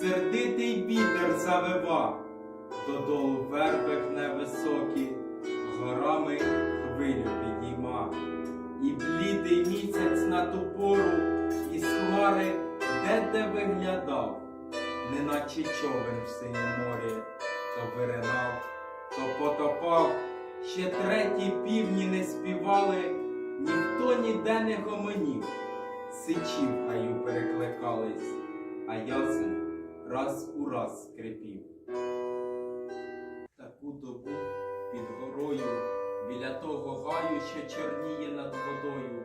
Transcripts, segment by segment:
сердитий вітер завива, додолу верби гне високі, горами хвилю підійма, і блідий місяць на ту пору із хмари де-де виглядав, неначе човен в синім морі, то виринав, то потопав, ще треті півні не співали, ніхто ніде не гомонів, сичі в гаю перекликались, а ясен раз у раз скрипів. Таку добу під горою, біля того гаю, що чорніє над водою,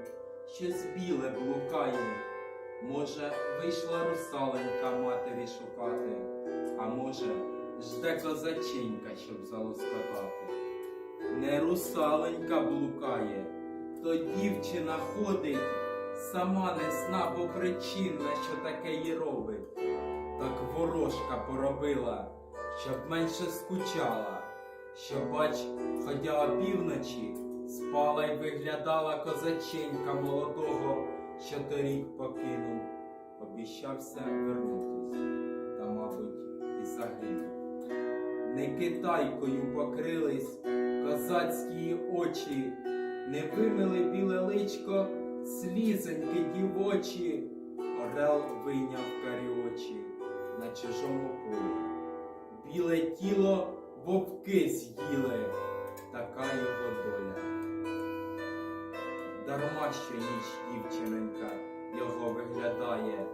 щось біле блукає. Може, вийшла русаленька матері шукати, а може, жде козаченька, щоб залоскотати. Не русаленька блукає, то дівчина ходить, сама не зна по причин, що таке їй робить. Так ворожка поробила, щоб менше скучала, що, бач, ходя опівночі, спала й виглядала козаченька молодого, що торік покинув, обіщався вернутись, та, мабуть, і загинув. Не китайкою покрились козацькі очі, не вимили біле личко, слізоньки дівочі, орел вийняв карі очі на чужому полі. Біле тіло вовки з'їли, така його доля. Дарма що ніч дівчиненька його виглядає,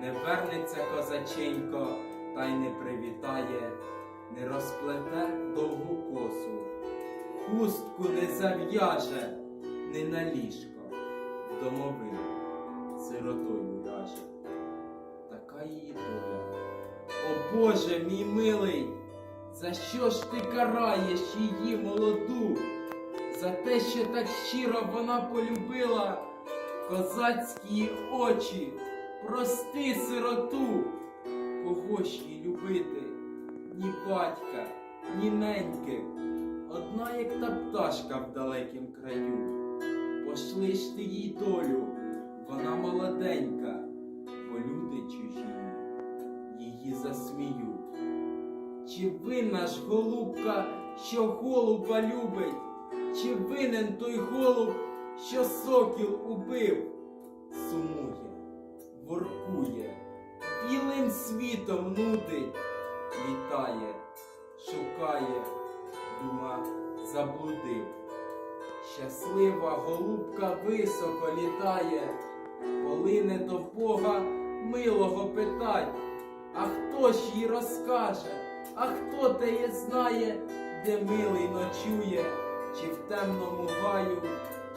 не вернеться козаченько, та й не привітає, не розплете довгу косу, хустку не зав'яже, не на ліжко, в домовину сиротою ляже. Така її доля. О Боже, мій милий, за що ж ти караєш її молоду? За те, що так щиро вона полюбила козацькі очі, прости сироту, кого ж їй любити, ні батька, ні неньки, одна як та пташка в далекім краю. Пошли ж ти їй долю, вона молоденька, бо люди чужі її засміють. Чи винна ж голубка, що голуба любить? Чи винен той голуб, що сокіл убив? Сумує, воркує, білим світом нудить, літає, шукає, дума заблудив. Щаслива голубка високо літає, полине до Бога милого питать. А хто ж їй розкаже, а хто теє знає, де милий ночує, чи в темному гаю,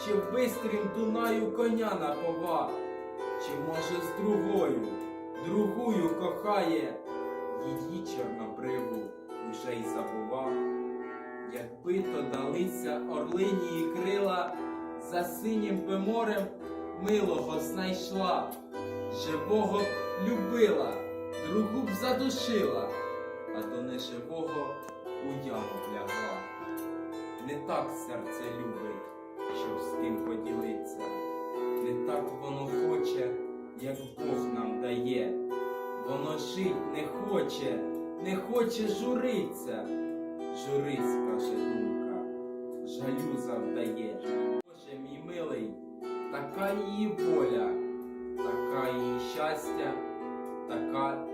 чи в бистрім Дунаю коня напова, чи може з другою, другую кохає, її чорнобриву уже й забував. Якби то далися орлині і крила, за синім би морем милого знайшла, живого любила, другу б задушила, а до неживого у яму лягла. Не так серце любить, щоб з ким поділиться, не так воно хоче, як Бог нам дає. Воно жить не хоче, не хоче журиться. Журись, каже думка, жалю завдає. Боже мій милий, така її воля, така її щастя, така